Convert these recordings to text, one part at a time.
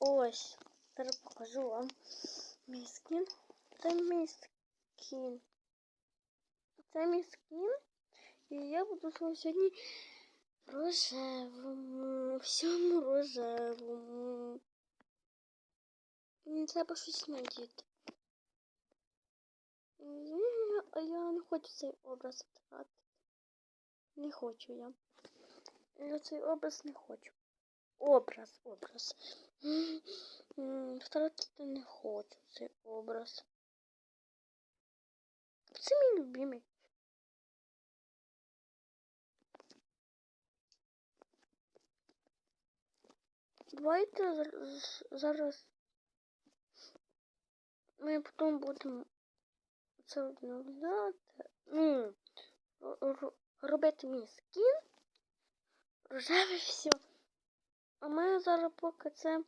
Ось. Зараз покажу вам мій скін. Це мій скін. Це мій скін. І я буду сьогодні рожевому. Всьому рожевому. Мені треба щось надіти. Ні, А я не хочу цей образ втратити. Не хочу я. Я цей образ не хочу. Образ, образ. М, м, Втратити не хочу цей образ. Це мій любимий. Давайте зар- зараз ми потім будемо це обновляти. Ну, ро- ро- робити мій скін. Рожеве все. А ми зараз це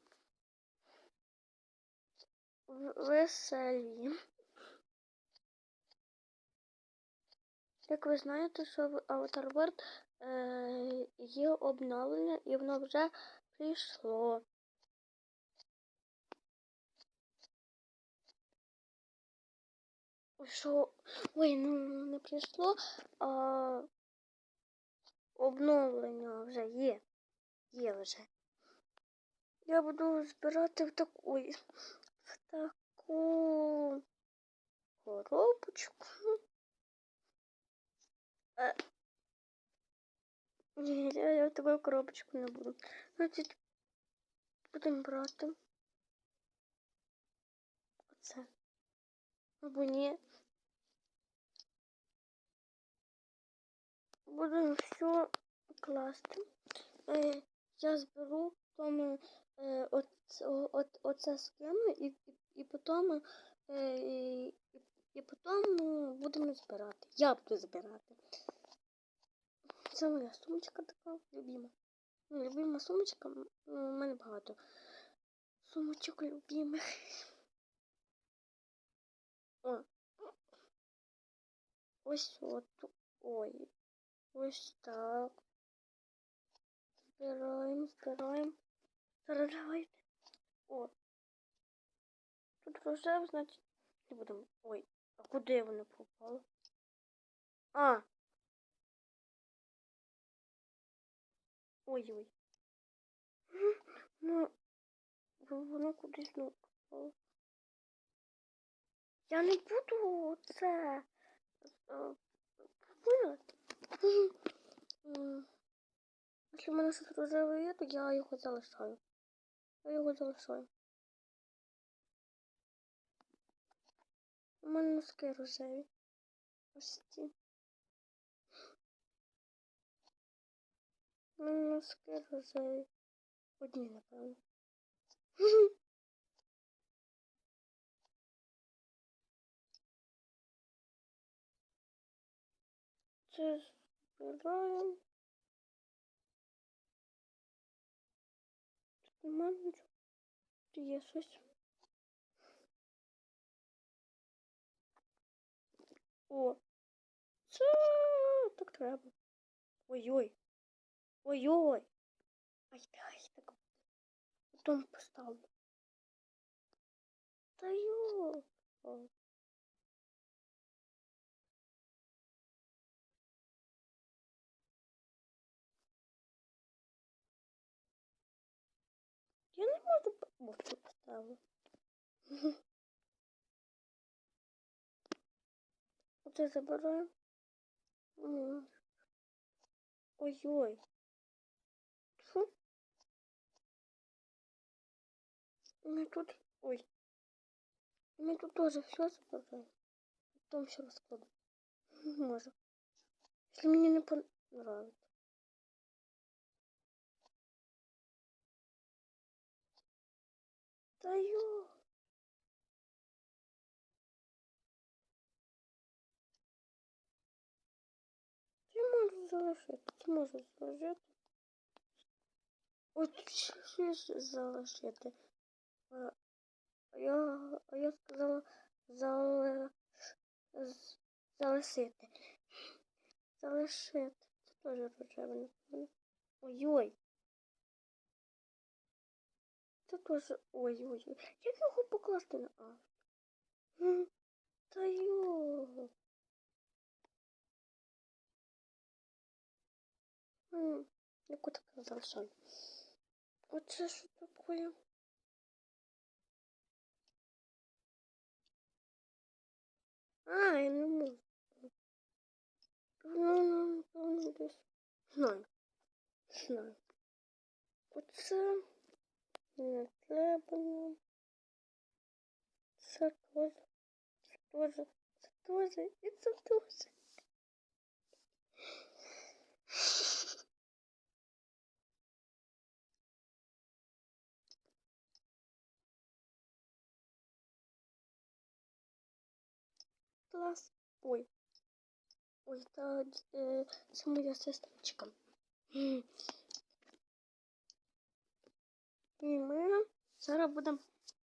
веселі. Як ви знаєте, що в Avatar World е, є обновлення і воно вже прийшло. Що? Ой, ну не прийшло, а обновлення вже є. Є вже. Я буду збирати в таку в таку коробочку. Е, Ні, я, я в таку коробочку не буду. Значить, будемо брати. Оце. Або ні. Буду все класти. Е, я зберу тому е, оце скину і, і, і потім е, і, і потім ну, будемо збирати. Я буду збирати. Це моя сумочка така любима. Ну, любима сумочка. Ну, у мене багато сумочок любимих. О. Ось от. Ой. Ось так. Збираємо, збираємо. Зараз давайте. О. Тут рожев, значить, не будемо. Ой, а куди воно попало? А. Ой-ой. Ну, воно кудись не попало. Я не буду це. е, Якщо в мене щось рожеве є, то я його залишаю. Я його залишаю. У мене носки рожеві. Ось ці. У мене носки рожеві. Одні, напевно. Це збираємо. Тут нема нічого. Тут є щось. О! Це так треба. Ой-ой. Ой-ой. Ай, дай так. Потім поставлю. Та йо. О, це поставлю. Оце забираємо. Ой-ой. Фу. Ми тут... Ой. Ми тут тоже все забираем. Потом все раскладу. Може. Если мне не понравится. Ё. Ти можеш залишити. Ти можеш залишити. От ще залишити. А я, а я сказала зали, з- залишити. Залишити. Це теж рожеве. Ой-ой. Це теж. Ой-ой-ой. Як його покласти на А? Та його. Яку так залишаю? Оце що таке? А, я не можу. Ну, ну, напевно, десь. Знаю. Знаю. Оце не треба нам. Це теж. Це теж. Це теж. І це теж. Клас. Ой. Ой, та, е, це моя сестричка. І ми зараз будемо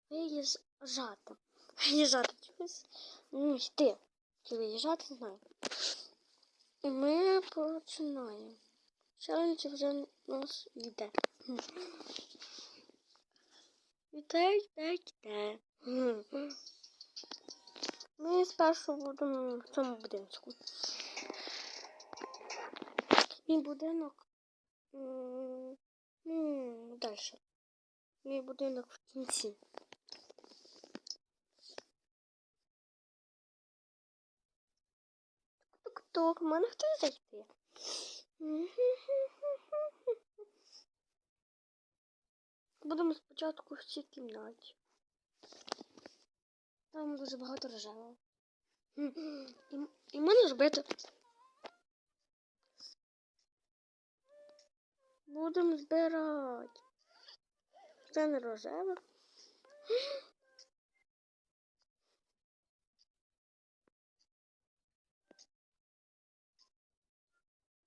виїжджати. Виїжджати чогось. Ну, йти. Чи виїжджати, не знаю. І ми починаємо. Челендж вже нас йде. Йде, йде, йде. Ми спершу будемо в цьому будинку. Мій будинок. Ну, далі. Мій будинок в кінці. Тук-тук, мене хтось зайти. Будемо спочатку в цій кімнаті. Там дуже багато рожевого. І, і мене зробити. Будемо збирати. Це не.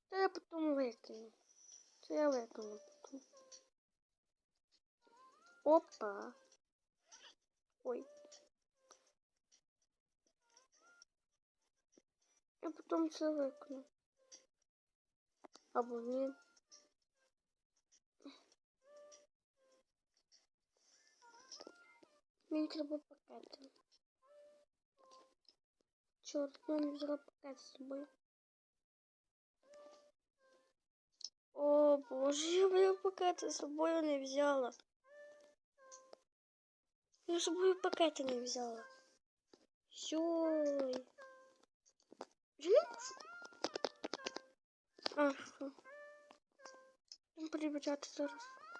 Та я потім викину. Це я викину потім. Опа. Ой. Я потім це викину. Або ні. Мені треба пакети. Чорт, я не взяла пакет з. О, боже, я мої пакети з собою не взяла. Я з собою пакети не взяла. Йой. Я не можу. А, що?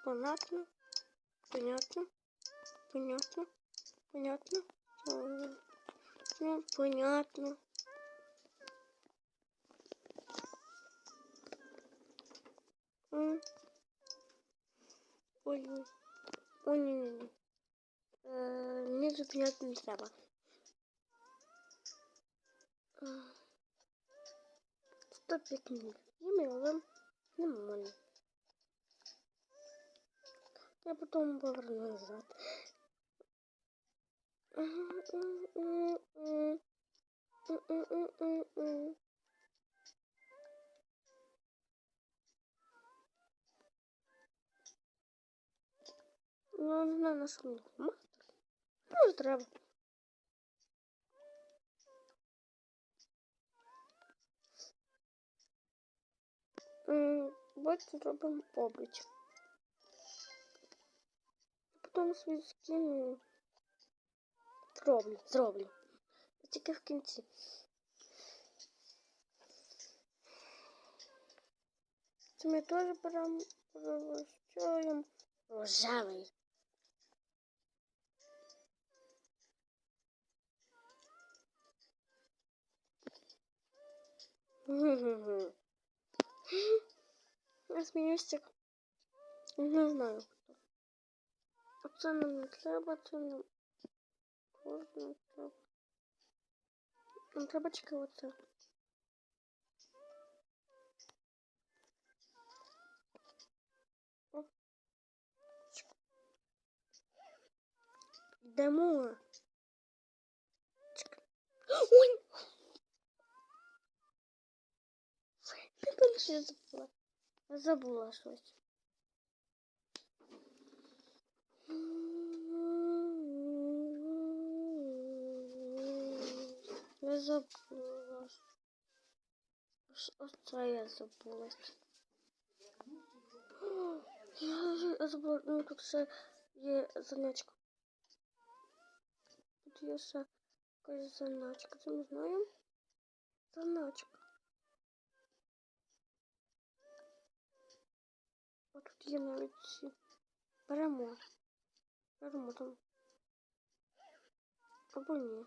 Понятно. Понятно. Понятно. Понятно. Ну, понятно. Ой, ой. Ні, ні, ні. Мені зупиняти не треба. Сто. Їм, але нормально. Я потім поверну назад. Ну, не знаю, на що мені мастер. Може, треба. М, Давайте зробимо облич. Потім свій скину. Зроблю, зроблю. Тільки в кінці. Це ми теж беремо розчаємо. Рожевий. Я сміюся. Не знаю хто. Оце нам не треба, це нам кожна треба. Нам треба тільки оце. О. Чик. Йдемо. Чик. Ой! Я певно, що я забула. Я забула щось. Я забулась. Ось- Оце я забулась. Я забула, ну тут ще є заначка. Тут є ще якась заначка, це не знаю. Заначка. А тут є навіть ці. Беремо. Беремо там. Або ні.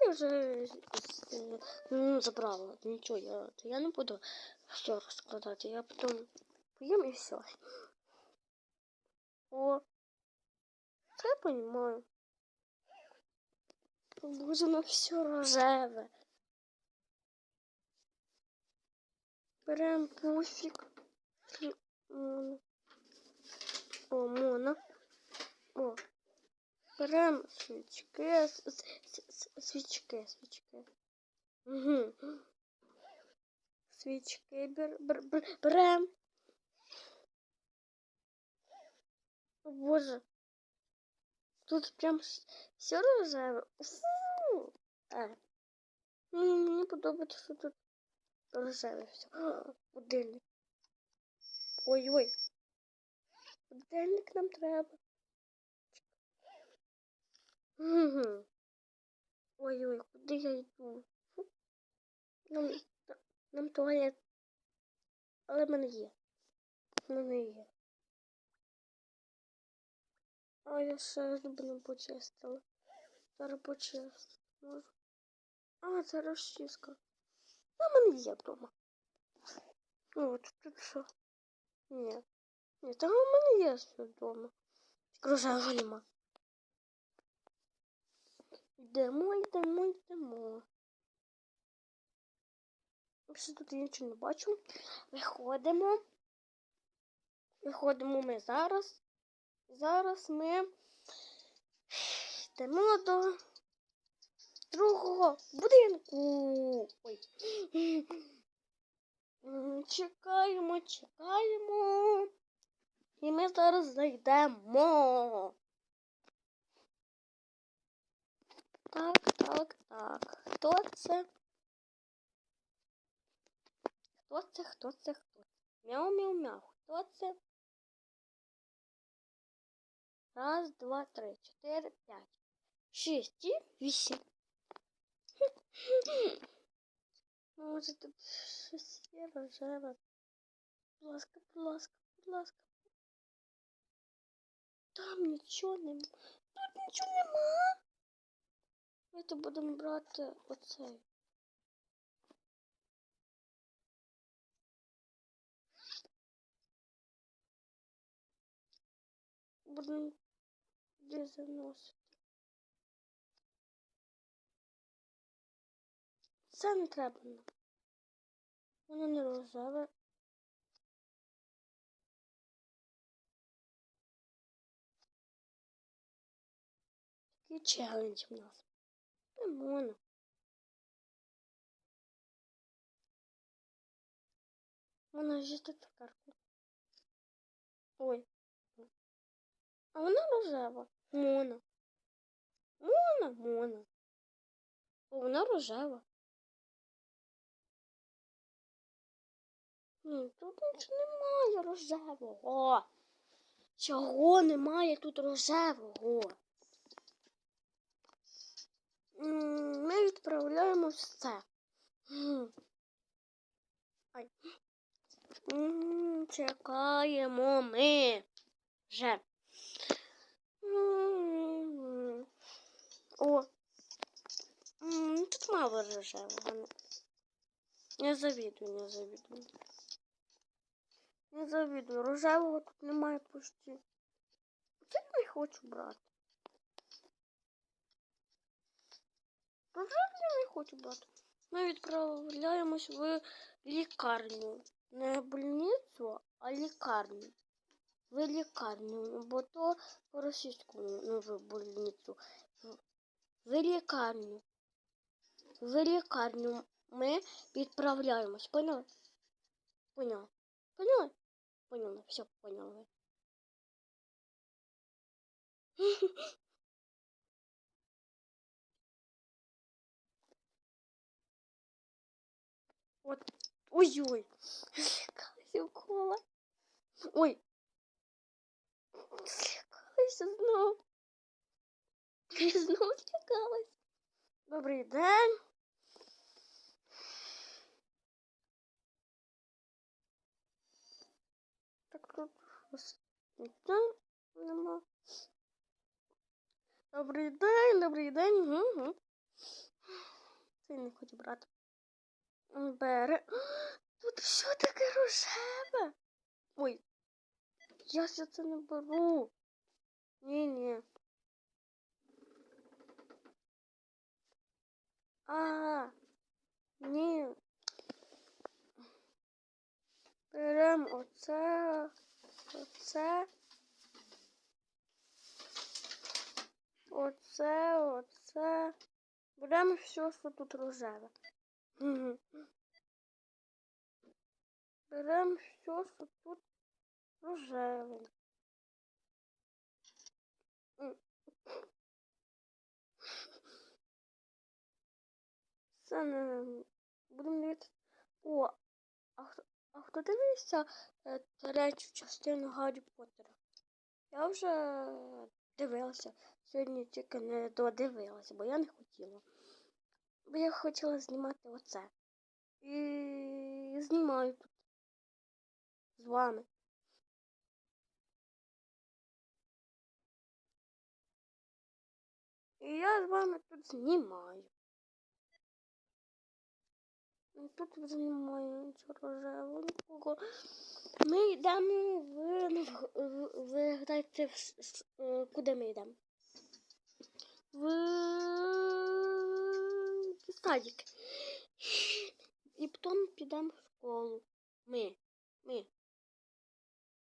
Я вже ну, забрала. Нічого, я, я не буду все розкладати. Я потім поїм і все. О, це я понимаю. Боже, ну все рожеве. Берем пуфик. О, моно. О. Берем свічки. с- с- с- с- Свічки, свічки. Угу. Свічки бер, бер, бер, берем. О, Боже. Тут прям все рожеве. Фу. Е. Ну, мені подобається, що тут рожеве все. Будильник. Ой-ой. Будильник нам треба. Ой-ой, куди я йду? Нам, нам туалет. Але в мене є. В мене є. А я ще зуби не почистила. Зараз почистити можу. А, це розчіска. А в мене є вдома. Ну, от тут що? Ні. Ні, там у мене є все вдома. Рожевого нема. Йдемо, йдемо, йдемо. Ще тут нічого не бачу. Виходимо. Виходимо ми зараз. Зараз ми йдемо до другого будинку. Ой. Чекаємо, чекаємо. І ми зараз зайдемо. Так, так, так. Хто це? Хто це? Хто це? Хто це? Мяу-мяу-мяу. Хто це? Раз, два, три, чотири, п'ять, шість і вісім. Може тут щось є рожеве. Будь ласка, будь ласка, будь ласка. Там нічого нема. Тут нічого нема. Давайте будемо брати оцей. Будемо де заносити. Це не треба. Воно не рожеве. Такий челендж в нас. Можна. Вона з'їсти цукерку. Ой. А вона рожева. Мона. Мона, Мона. О, вона рожева. Ні, тут нічого немає рожевого. Чого немає тут рожевого? Ми відправляємо все. Ай. Чекаємо ми. Вже. О. Тут мало рожевого. Не завідую, не завідую. Не завідую. Рожевого тут немає почти. Це я не хочу брати. Рожевого я не хочу брати. Ми відправляємось в лікарню. Не больницю, а лікарню. В лікарню, бо то по-російському ну, в больницю. В лікарню. В лікарню ми відправляємось. Поняли? Поняли? Поняли? Поняли, все поняли. От. Ой-ой. Злякалася укола. Ой. Злякалася знов. Я знов злякалась. Добрий день. Так тут. Добрий день, добрий день. Угу. Це не хочу брати. Бере. Тут все таке рожеве. Ой. Я ся це не беру. Ні, ні. А, ні. Беремо оце, оце. Оце, оце. Беремо все, що тут рожеве. Мгм. Беремо все, що тут рожеве. Це не дивитися. О, а хто, а хто дивився е, третю частину Гаррі Поттера? Я вже дивилася. Сьогодні тільки не додивилася, бо я не хотіла. Бо я хотіла знімати оце. І знімаю тут з вами. І я з вами тут знімаю. Тут вже немає нічого нікого. Ми йдемо в, ну, в, в, гадаєте, в, е, куди ми йдемо? В садик. І потім підемо в школу. Ми. Ми.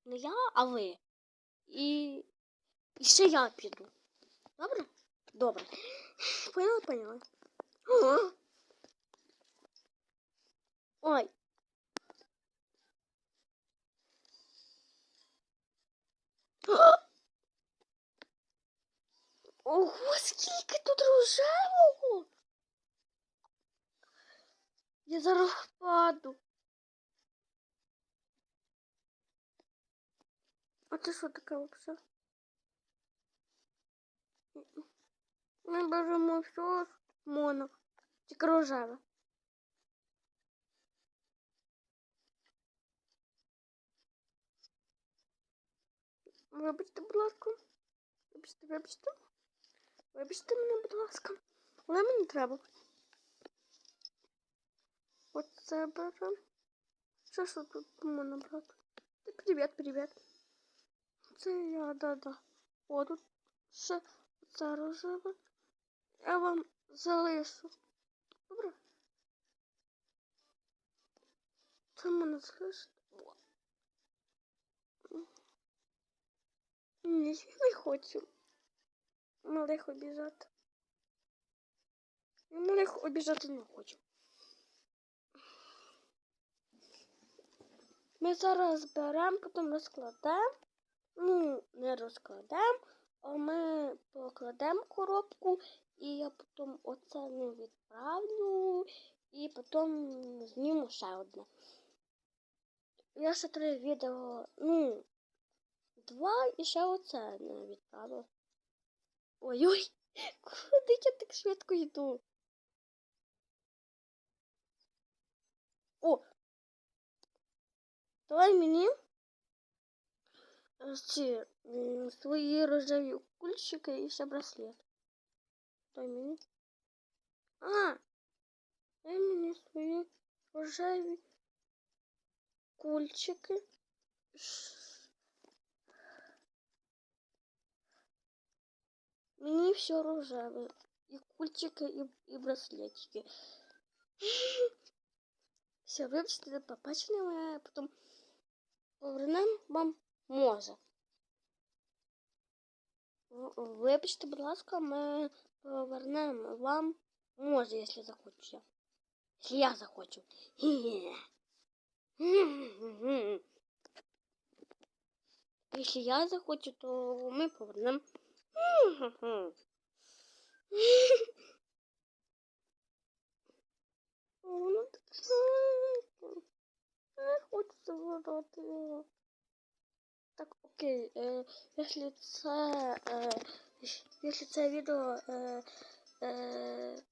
Не я, а ви. І, і ще я піду. Добре? Добре. Поняла, поняла. Ой. Ого, скільки тут рожевого. Я зараз впаду. А це що таке взагалі? Ми беремо все, можна. Тільки рожеве. Вибачте, будь ласка. Вибачте, вибачте. Вибачте мене, будь ласка. Але мені треба. Оце беремо. Що що тут можна брати? Та Привіт, привіт. Це я, да-да. О, тут ще це. Я вам залишу. Добре? Це мене залишити. О. Ні, я не хочу. Малих обіжати. Малих обіжати не хочу. Ми зараз беремо, потім розкладемо. Ну, не розкладемо, а ми покладемо коробку, і я потім оце не відправлю, і потім зніму ще одне. Я ще три відео, ну, два і ще оце не відправила. Ой-ой, куди я так швидко йду? О! Давай мені е, ці м, свої рожеві кульчики і ще браслет. Дай мені. А! Дай мені свої рожеві кульчики. Ш- Мені все рожеве. І кульчики, і, і браслетики. Все, вибачте за побачення, але потім Повернемо вам. В- Вибачте, будь ласка, ми повернемо вам може, якщо захочу я. Якщо я захочу. Якщо я захочу, то ми повернемо Воно таке маленьке. Не хочу його. Так, окей, е, якщо це, е, якщо це відео, е, е,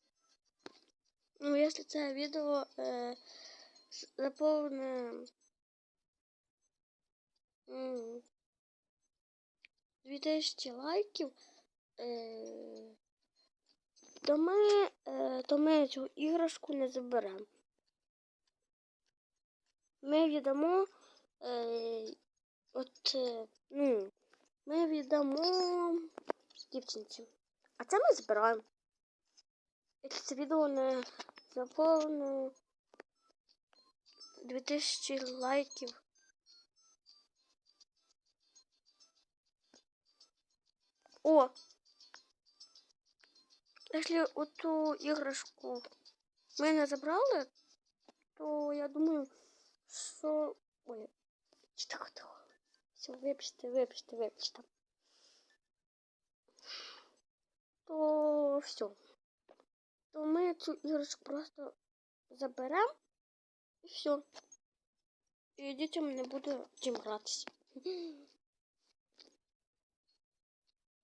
ну, якщо це відео е, заповне м, 2000 лайків, е, то ми, е, то ми цю іграшку не заберемо. Ми віддамо е, от, е, ну, ми віддамо дівчинці. А це ми збираємо. Якщо це відео не заповне 2000 лайків. О! Якщо оту іграшку ми не забрали, то я думаю, що. Ой, тихо, тихо. Все, вибачте, вибачте, вибачте. То все. То ми цю іграшку просто заберемо і все. І дітям не буде чим гратися.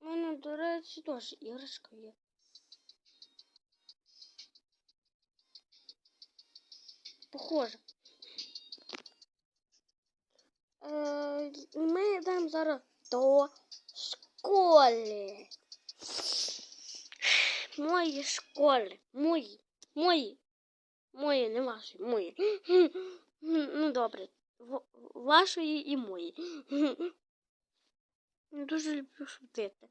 У мене, до речі, теж іграшка є. Похоже. Е, ми йдемо зараз до школи. Мої школи. Мої. Мої. Мої, не ваші, мої. Ну, добре. В- Вашої і мої. Дуже люблю шутити.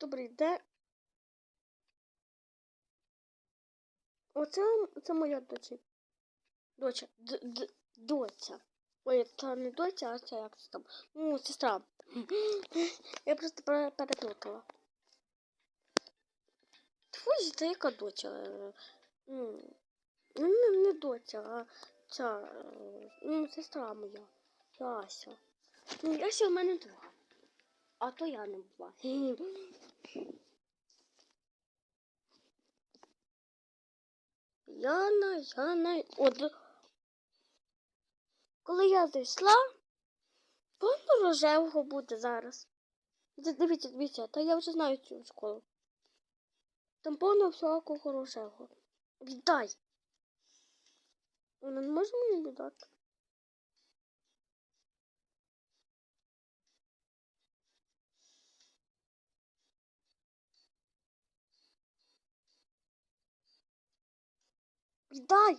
Добрий день. Оце це моя доча. Доча. Д -д доця. Ой, це не доця, а це як це там. Ну, сестра. Я просто пере- переплутала. Твої це яка доча? Ну, ну, не, не доця, а ця, ну, сестра моя. Яся. Ну, Яся в мене друга. А то я не була. Яна, Яна, от. Коли я зайшла, повно рожевого буде зараз. Дивіться, дивіться, та я вже знаю цю школу. Там повно всякого рожевого. Віддай. Вона не може мені віддати. Віддай.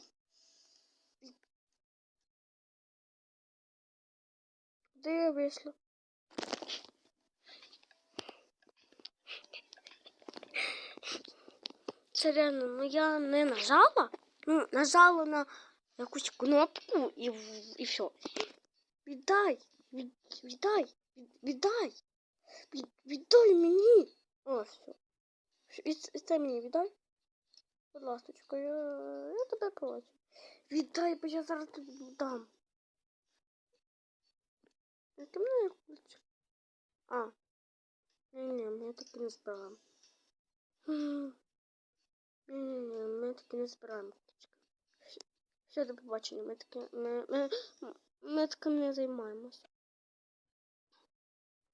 Де я вийшла? Це реально, ну я не нажала. Ну, нажала на якусь кнопку і, і все. Віддай, від, віддай, від, віддай. Від, віддай мені. О, все. І це мені віддай. Будь ласточка, я, я тебе прошу. Віддай, бо я зараз тобі дам. Ти мене хочеш? А. Ні-ні, ми таки не збираємо. Ні-ні-ні, ми таки не збираємо. Все, до побачення. Ми таки, ми, ми, ми таким не займаємося.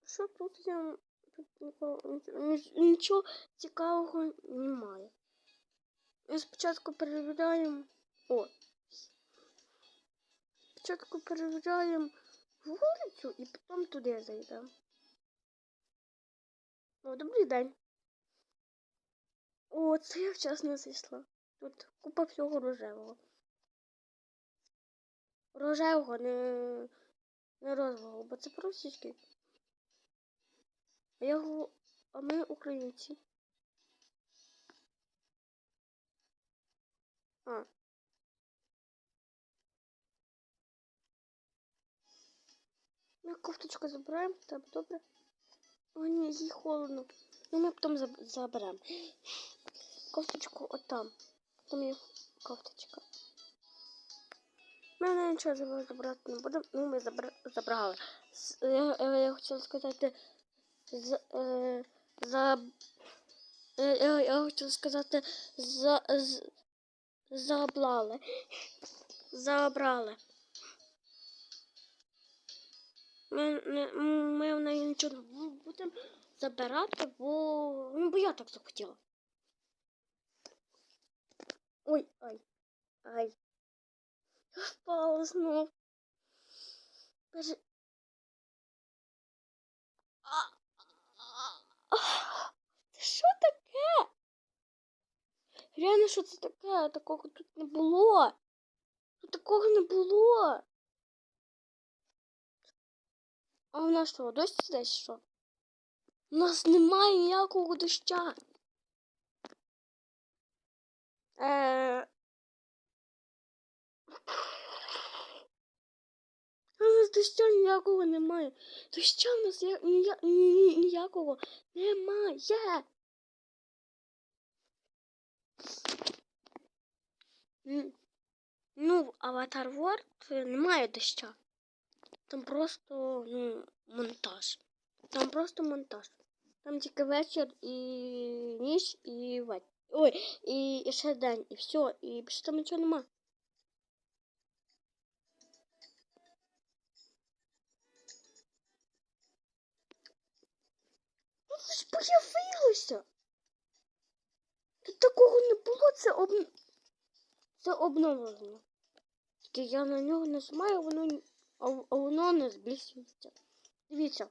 Що тут я... Тут нікого, ніч- нічого цікавого немає. Ми спочатку перевіряємо. О. Спочатку перевіряємо вулицю і потім туди зайдемо. О, добрий день. О, це я вчасно зайшла. Тут купа всього рожевого. Рожевого, не, не розового, бо це російський. А я а ми українці. А. Ми кофточку забираємо, так, добре. О, ні, їй холодно. Ну, ми потім заб- заберемо. Кофточку отам. Там є кофточка. Ми нічого забрати, не будемо. Ну, ми забра- забрали. Я, я, я хотіла сказати. З, е, за, е, я, я хотіла сказати за, з, Забрали. Ми, не, ми в неї нічого не будемо забирати, бо, ну, бо я так захотіла. Ой, ай, ай. Впала знов. Боже. А, а, а. Це що таке? Реально, що це таке? Такого тут не було. Тут такого не було. А у нас що, дощ десь що? У нас немає ніякого доща. Е... У нас доща ніякого немає. Доща в нас ніякого немає. М, Ну, в Аватар World немає доща. Там просто ну, монтаж. Там просто монтаж. Там тільки вечір і ніч, і вечір. Ой, і, і ще день, і все, і більше там нічого нема. Ну, це ж появилося. Тут такого не було, це об... це обновлено. Тільки я на нього нажимаю, воно а, воно не збільшується. Дивіться.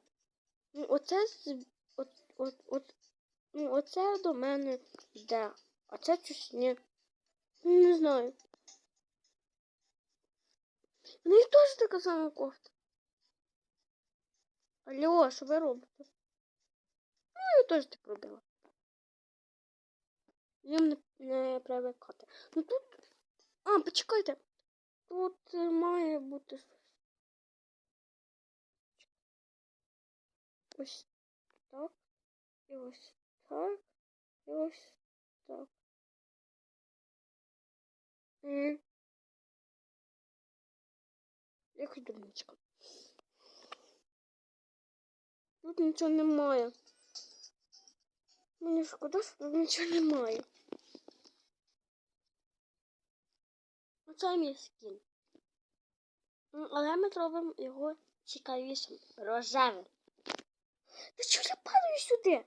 Ну, оце от, от, от, ну, оце до мене йде, а це щось ні. Ну, Не знаю. В них теж така сама кофта. Алло, що ви робите? Ну, я теж так робила. Їм не, не привикати. Ну тут. А, почекайте. Тут е, має бути. Ось так. І ось так. І ось так. М. Як думочка. Тут нічого немає. Мені шкода, що тут нічого немає. Оце мій скін. Але ми зробимо його цікавішим, рожевим. Та чого я падаю сюди?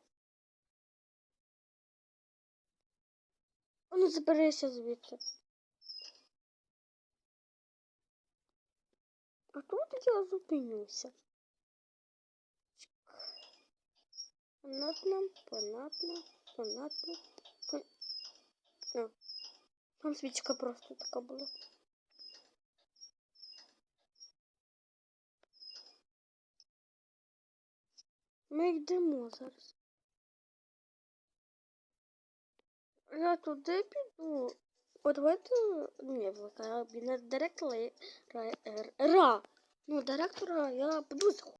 А ну заберися звідси. А тут я зупинюся. Понятно, понятно, понятно. Там свічка просто така була. Ми йдемо зараз. Я туди піду. От давайте. Ні, в кабінет директора. Ра. Ну, директора я буду.